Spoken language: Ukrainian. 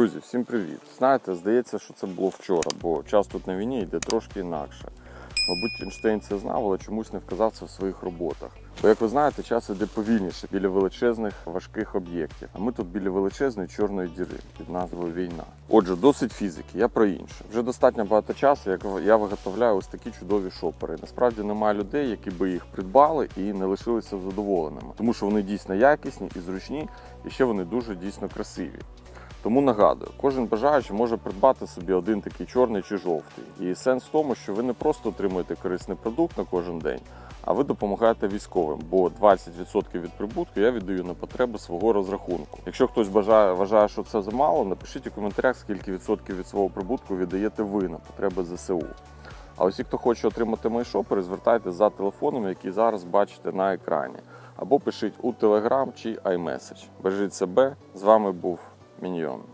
Друзі, всім привіт! Знаєте, здається, що це було вчора, бо час тут на війні йде трошки інакше. Мабуть, Ейнштейн це знав, але чомусь не вказав це в своїх роботах. Бо, як ви знаєте, час іде повільніше біля величезних важких об'єктів. А ми тут біля величезної чорної діри під назвою Війна. Отже, досить фізики, я про інше. Вже достатньо багато часу, як я виготовляю ось такі чудові шопери. Насправді немає людей, які би їх придбали і не лишилися задоволеними, тому що вони дійсно якісні і зручні, і ще вони дуже дійсно красиві. Тому нагадую, кожен бажаючий може придбати собі один такий чорний чи жовтий. І сенс в тому, що ви не просто отримуєте корисний продукт на кожен день, а ви допомагаєте військовим, бо 20% від прибутку я віддаю на потреби свого розрахунку. Якщо хтось бажає, вважає, що це замало, напишіть у коментарях, скільки відсотків від свого прибутку віддаєте ви на потреби ЗСУ. А усі, хто хоче отримати мої шопери, звертайтеся за телефоном, який зараз бачите на екрані, або пишіть у Telegram чи iMessage. Бережіть себе. З вами був Міньйон.